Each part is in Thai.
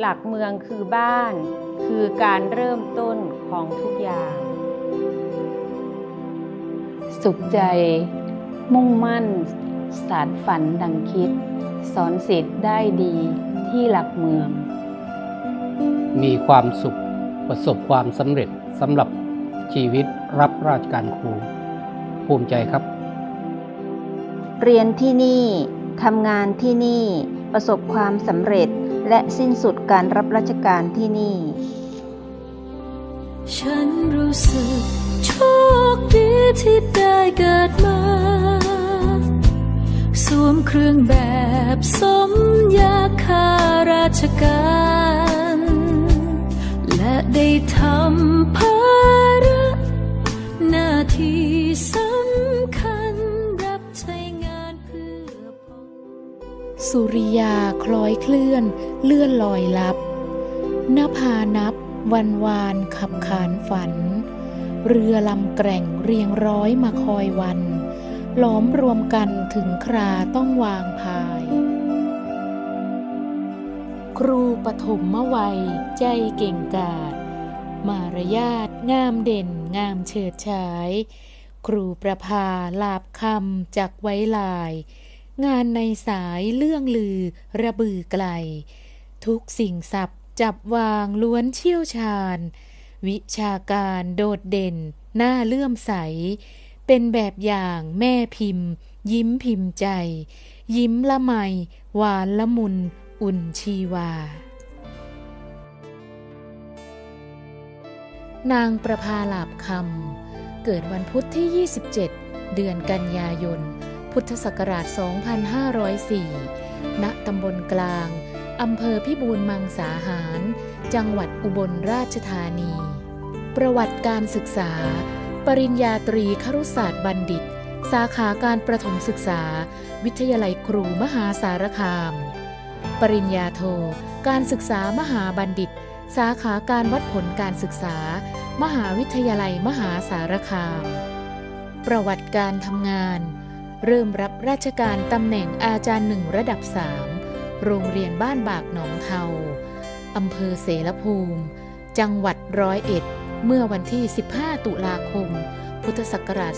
หลักเมืองคือบ้าน คือการเริ่มต้นของทุกอย่าง สุขใจ มุ่งมั่น สารฝันดังคิด สอนสิทธิ์ได้ดีที่หลักเมือง มีความสุขประสบความสำเร็จสำหรับชีวิตรับราชการครู ภูมิใจครับ เรียนที่นี่ทำงานที่นี่ประสบความสำเร็จ และสิ้นสุดการรับราชการที่นี่ ฉันรู้สึกโชคดีที่ได้เกิดมา สวมเครื่องแบบสมยาข้าราชการ และได้ทำภา สุริยาคล้อยเคลื่อน เลื่อนลอยลับนภานับ วันวานขับขานฝัน เรือลำแกร่งเรียงร้อยมาคอยวัน ล้อมรวมกันถึงคราต้องวางพาย ครูปฐมมวัย ใจเก่งกาจมารยาทงามเด่นงามเฉิดฉาย ครูประภาลาบคำจากไว้ลาย งานในสายเรื่องลือ ระบือไกล ทุกสิ่งสับจับวางล้วนเชี่ยวชาญ วิชาการโดดเด่น หน้าเลื่อมใส เป็นแบบอย่างแม่พิมพ์ ยิ้มพิมพ์ใจ ยิ้มละไม หวานละมุน อุ่นชีวา นางประภาลาบคำเกิดวันพุธที่ 27 เดือนกันยายน พุทธศักราช 2504 ณ ตำบลกลาง อำเภอพิบูลมังสาหาร จังหวัดอุบลราชธานี ประวัติการศึกษา ปริญญาตรีครุศาสตร์บัณฑิต สาขาการประถมศึกษา วิทยาลัยครูมหาสารคาม ปริญญาโท การศึกษามหาบัณฑิต สาขาการวัดผลการศึกษา มหาวิทยาลัยมหาสารคาม ประวัติการทำงาน เริ่มรับราชการตำแหน่งอาจารย์หนึ่งระดับ3โรงเรียนบ้านบากหนองเทาอำเภอเสรภูมิ จังหวัดร้อยเอ็ด เมื่อวันที่ 15 ตุลาคม พุทธศักราช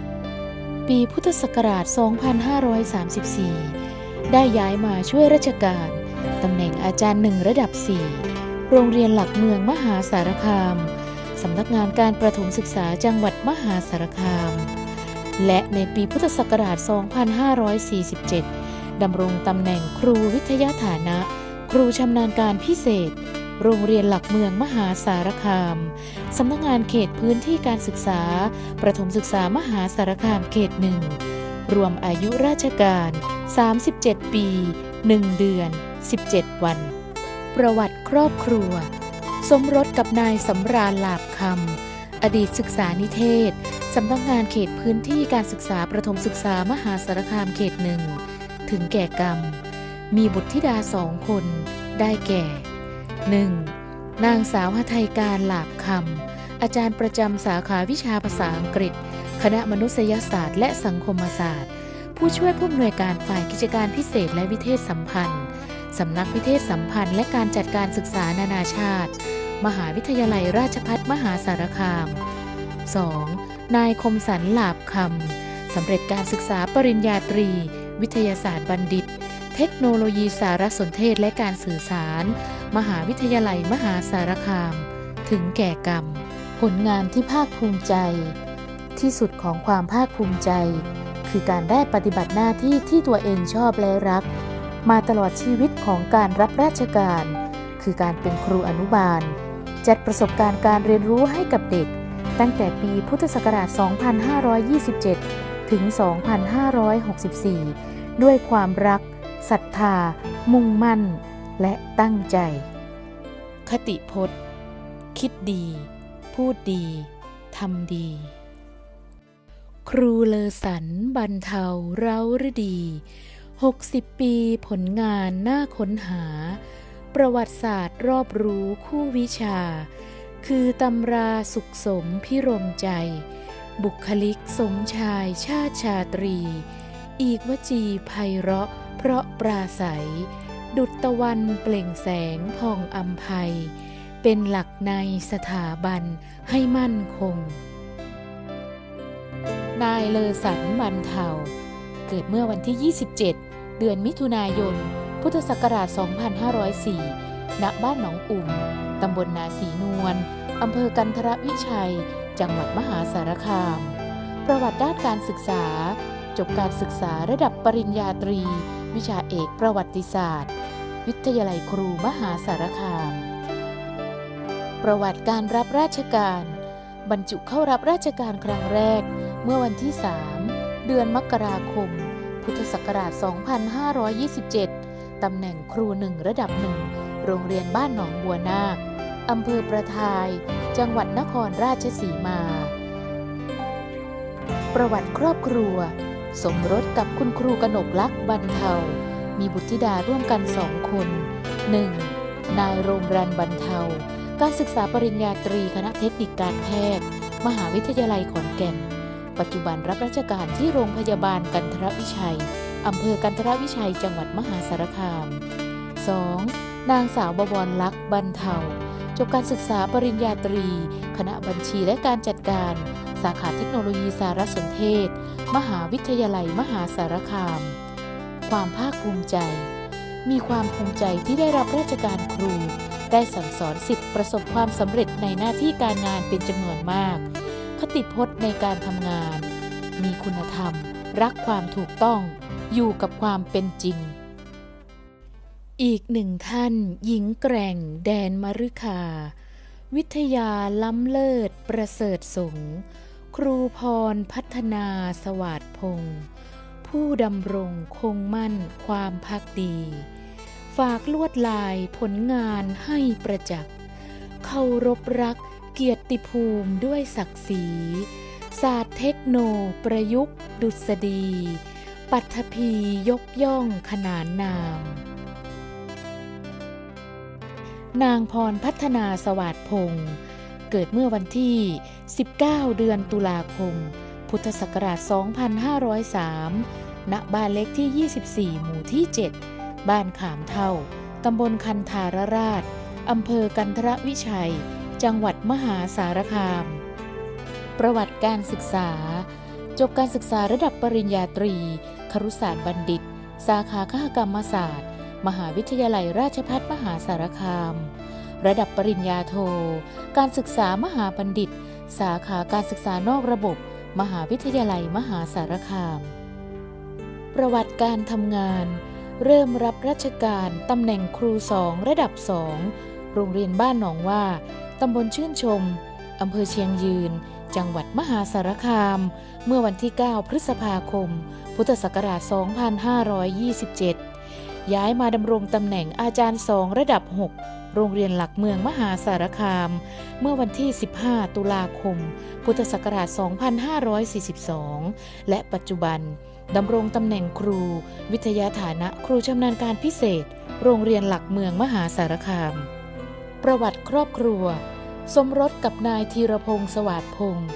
2527 ปีพุทธศักราช 2534 ได้ย้ายมาช่วยราชการ ตำแหน่งอาจารย์หนึ่งระดับ 4 โรงเรียนหลักเมืองมหาสารคาม สำนักงานการประถมศึกษาจังหวัดมหาสารคาม และในปีพุทธศักราช 2547 ดำรงตำแหน่งครูวิทยาฐานะ ครูชำนาญการพิเศษ โรงเรียนหลักเมืองมหาสารคาม สำนักงานเขตพื้นที่การศึกษา ประถมศึกษามหาสารคามเขตหนึ่ง รวมอายุราชการ 37 ปี 1 เดือน 17 วัน ประวัติครอบครัว สมรสกับนายสำราญลาบคำ อดีตศึกษานิเทศ สำนักงานเขตพื้นที่การศึกษาประถมศึกษามหาสารคามเขตหนึ่ง ถึงแก่กรรม มีบุตรธิดาสองคน ได้แก่ 1. นางสาวหทัยการหลาบคำ อาจารย์ประจำสาขาวิชาภาษาอังกฤษ คณะมนุษยศาสตร์และสังคมศาสตร์ ผู้ช่วยผู้อำนวยการฝ่ายกิจการพิเศษและวิเทศสัมพันธ์ สำนักวิเทศสัมพันธ์และการจัดการศึกษานานาชาติ มหาวิทยาลัยราชภัฏมหาสารคาม 2. นายคมสันหลาบคำสำเร็จการศึกษาปริญญาตรี วิทยาศาสตร์บัณฑิต เทคโนโลยีสารสนเทศและการสื่อสาร มหาวิทยาลัยมหาสารคาม ถึงแก่กรรม ผลงานที่ภาคภูมิใจ ที่สุดของความภาคภูมิใจ คือการได้ปฏิบัติหน้าที่ที่ตัวเองชอบและรัก มาตลอดชีวิตของการรับราชการ คือการเป็นครูอนุบาล จัดประสบการณ์การเรียนรู้ให้กับเด็ก ตั้งแต่ปีพุทธศักราช 2527 ถึง 2564 ด้วยความรักศรัทธา มุ่งมั่น และตั้งใจ คติพจน์ คิดดี พูดดี ทำดี ครูเลอสันบรรเทาเร้าฤดี 60 ปีผลงานน่าค้นหา ประวัติศาสตร์รอบรู้คู่วิชา คือตำราสุขสมพิรมใจ บุคลิกสมชายชาติชาตรี อีกวจีไพเราะ เพราะปราศัย ดุจตะวันเปล่งแสงพองอัมภัย เป็นหลักในสถาบันให้มั่นคง นายเลอสันบันเทาเกิดเมื่อวันที่ 27 เดือนมิถุนายน พุทธศักราช 2504 ณ บ้านหนองอุ่ม ตำบลนาสีนวล อำเภอกันทรวิชัย จังหวัดมหาสารคาม ประวัติด้านการศึกษา จบการศึกษาระดับปริญญาตรี วิชาเอกประวัติศาสตร์ วิทยาลัยครูมหาสารคาม ประวัติการรับราชการ บรรจุเข้ารับราชการครั้งแรก เมื่อวันที่ 3 เดือนมกราคม พุทธศักราช 2527 ตำแหน่งครูหนึ่งระดับหนึ่ง โรงเรียนบ้านหนองบัวนาคอำเภอประทาย จังหวัดนครราชสีมา ประวัติครอบครัว สมรสกับคุณครูกนกลักษ์บรรเทา มีบุตรธิดาร่วมกันสองคน 1. นายโรงรันบรรเทา การศึกษาปริญญาตรีคณะเทคนิคการแพทย์ มหาวิทยาลัยขอนแก่น ปัจจุบันรับราชการที่โรงพยาบาลกันทรวิชัย อำเภอกันทรวิชัยจังหวัดมหาสารคาม 2. นางสาวบวรลักษณ์บรรเทาจบการศึกษาปริญญาตรี คณะบัญชีและการจัดการ สาขาเทคโนโลยีสารสนเทศ มหาวิทยาลัยมหาสารคาม ความภาคภูมิใจ มีความภูมิใจที่ได้รับราชการครู ได้สั่งสอนสิทธิ์ประสบความสำเร็จในหน้าที่การงานเป็นจำนวนมาก คติพจน์ในการทำงาน มีคุณธรรม รักความถูกต้อง อยู่กับความเป็นจริง อีกหนึ่งท่าน หญิงแกร่ง แดนมฤคา วิทยาล้ำเลิศ ประเสริฐสงครูพรพัฒนาสวัสดพงศ์ผู้ดำรงคงมั่นความพักดี ฝากลวดลายผลงานให้ประจักษ์เคารพรักเกียรติภูมิด้วยศักดิ์ศรี ศาสตร์เทคโน ประยุกต์ ดุษฎี ปัทภียกย่องขนานนาม นางพรพัฒนาสวัสดพงศ์เกิดเมื่อวันที่ 19 เดือนตุลาคม พุทธศักราช 2503 ณ บ้านเล็กที่ 24 หมู่ที่ 7 บ้านขามเท่า ตำบลคันธารราช อำเภอกันทรวิชัย จังหวัดมหาสารคาม ประวัติการศึกษา จบการศึกษาระดับปริญญาตรี ครุศาสตร์บัณฑิต สาขาคหกรรมศาสตร์ มหาวิทยาลัยราชภัฏมหาสารคาม ระดับปริญญาโท การศึกษามหาบัณฑิต สาขาการศึกษานอกระบบ มหาวิทยาลัยมหาสารคาม ประวัติการทำงาน เริ่มรับราชการตำแหน่งครูสองระดับสองโรงเรียนบ้านหนองว่าตำบลชื่นชมอำเภอเชียงยืน จังหวัดมหาสารคาม เมื่อวันที่ 9 พฤษภาคม พุทธศักราช 2527 ย้ายมาดำรงตำแหน่งอาจารย์สองระดับ 6 โรงเรียนหลักเมืองมหาสารคาม เมื่อวันที่ 15 ตุลาคม พุทธศักราช 2542 และปัจจุบันดำรงตำแหน่งครู วิทยาฐานะครูชำนาญการพิเศษ โรงเรียนหลักเมืองมหาสารคาม ประวัติครอบครัว สมรสกับนายธีรพงศ์สวัสดพงศ์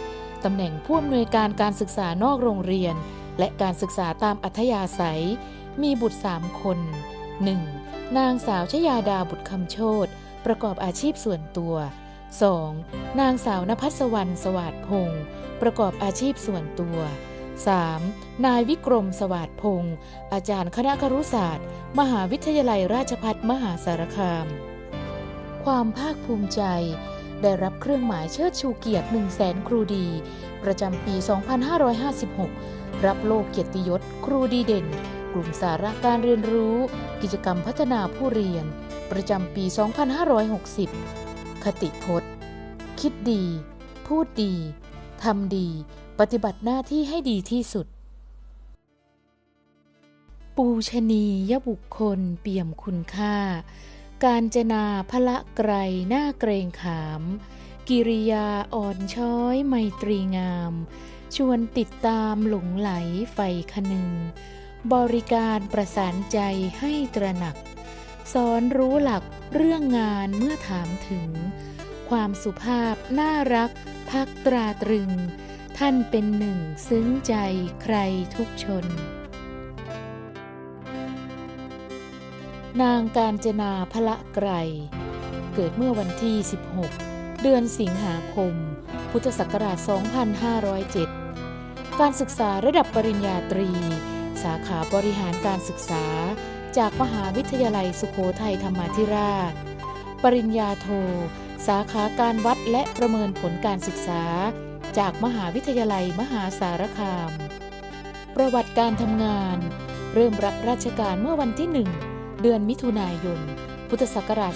ตำแหน่งผู้อำนวยการการศึกษานอกโรงเรียน และการศึกษาตามอัธยาศัย มีบุตรสามคน 1. นางสาวชยาดาบุตรคำโชตประกอบอาชีพส่วนตัว 2. นางสาวนภัสวรรณสวัสดพงศ์ประกอบอาชีพส่วนตัว 3. นายวิกรมสวัสดพงศ์อาจารย์คณะครุศาสตร์ มหาวิทยาลัยราชภัฏมหาสารคาม ความภาคภูมิใจ ได้รับเครื่องหมายเชิดชูเกียรติ 1 0 0 0 0แสนครูดี ประจำปี 2556 รับโลกเกียรติยศ ครูดีเด่น กลุ่มสาระการเรียนรู้ กิจกรรมพัฒนาผู้เรียน ประจำปี 2560 คติพจน์ คิดดี พูดดี ทำดี ปฏิบัติหน้าที่ให้ดีที่สุด ปูชนียบุคคลเปี่ยมคุณค่า การจนาพละไกรหน้าเกรงขาม กิริยาอ่อนช้อยไมตรีงาม ชวนติดตามหลงไหลไฟคนึง บริการประสานใจให้ตระหนัก สอนรู้หลักเรื่องงานเมื่อถามถึง ความสุภาพน่ารัก พักตราตรึง ท่านเป็นหนึ่งซึ้งใจใครทุกชน นางการจนาพละไกร เกิดเมื่อวันที่ 16 เดือนสิงหาคม พุทธศักราช 2507 การศึกษาระดับปริญญาตรี สาขาบริหารการศึกษา จากมหาวิทยาลัยสุโขทัยธรรมาธิราช ปริญญาโท สาขาการวัดและประเมินผลการศึกษา จากมหาวิทยาลัยมหาสารคาม ประวัติการทำงาน เริ่มรับราชการเมื่อวันที่ 1 เดือนมิถุนายน พุทธศักราช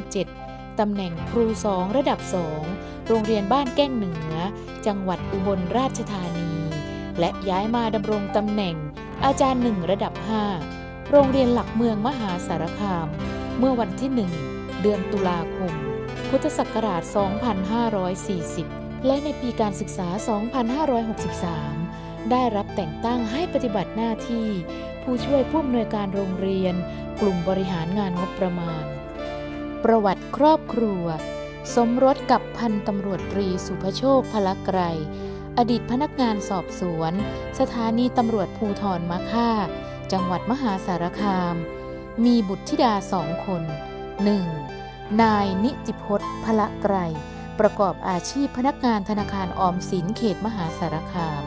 2527 ตำแหน่งครูสองระดับสองโรงเรียนบ้านแก้งเหนือ จังหวัดอุบลราชธานี และย้ายมาดำรงตำแหน่ง อาจารย์หนึ่งระดับ 5 โรงเรียนหลักเมืองมหาสารคาม เมื่อวันที่ 1 เดือนตุลาคม พุทธศักราช 2540 และในปีการศึกษา 2563 ได้รับแต่งตั้งให้ปฏิบัติหน้าที่ ผู้ช่วยผู้อำนวยการโรงเรียน กลุ่มบริหารงานงบประมาณ ประวัติครอบครัว สมรสกับพันตำรวจตรีสุภโชคพละไกรอดีตพนักงานสอบสวน สถานีตำรวจภูทรมะค่า จังหวัดมหาสารคาม มีบุตรธิดาสองคน 1. นายนิติพจน์พละไกรประกอบอาชีพพนักงานธนาคารออมสินเขตมหาสารคาม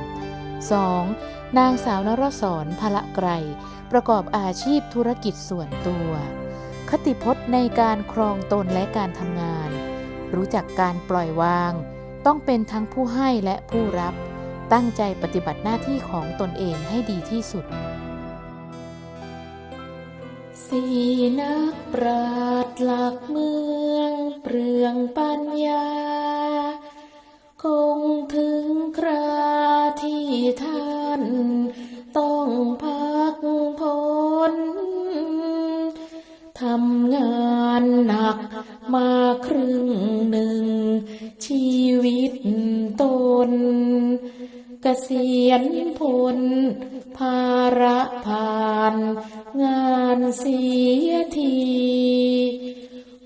2. นางสาวนรสรพละไกร ประกอบอาชีพธุรกิจส่วนตัว คติพจน์ในการครองตนและการทำงาน รู้จักการปล่อยวาง ต้องเป็นทั้งผู้ให้และผู้รับ ตั้งใจปฏิบัติหน้าที่ของตนเองให้ดีที่สุดสีนักปราดหลักเมืองเปลืองปัญญา คงถึงครา งานหนักมาครึ่งหนึ่ง ชีวิตตนเกษียณผลภาระผ่าน งานเสียที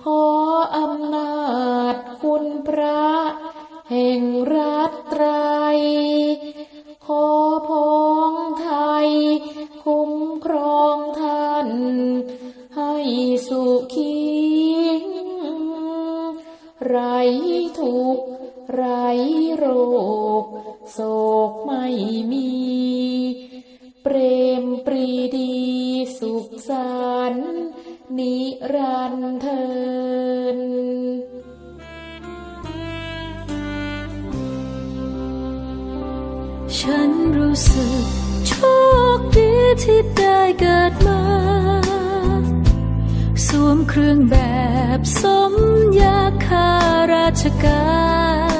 ขออำนาจคุณพระ แห่งรัตไตรขอ ไรทุกข์ไรโรค โศกไม่มี เปรมปรีดีสุขสันนิรันเทินฉันรู้สึกโชคดีที่ได้เกิดมาสวมเครื่องแบบสมยา ข้าราชการ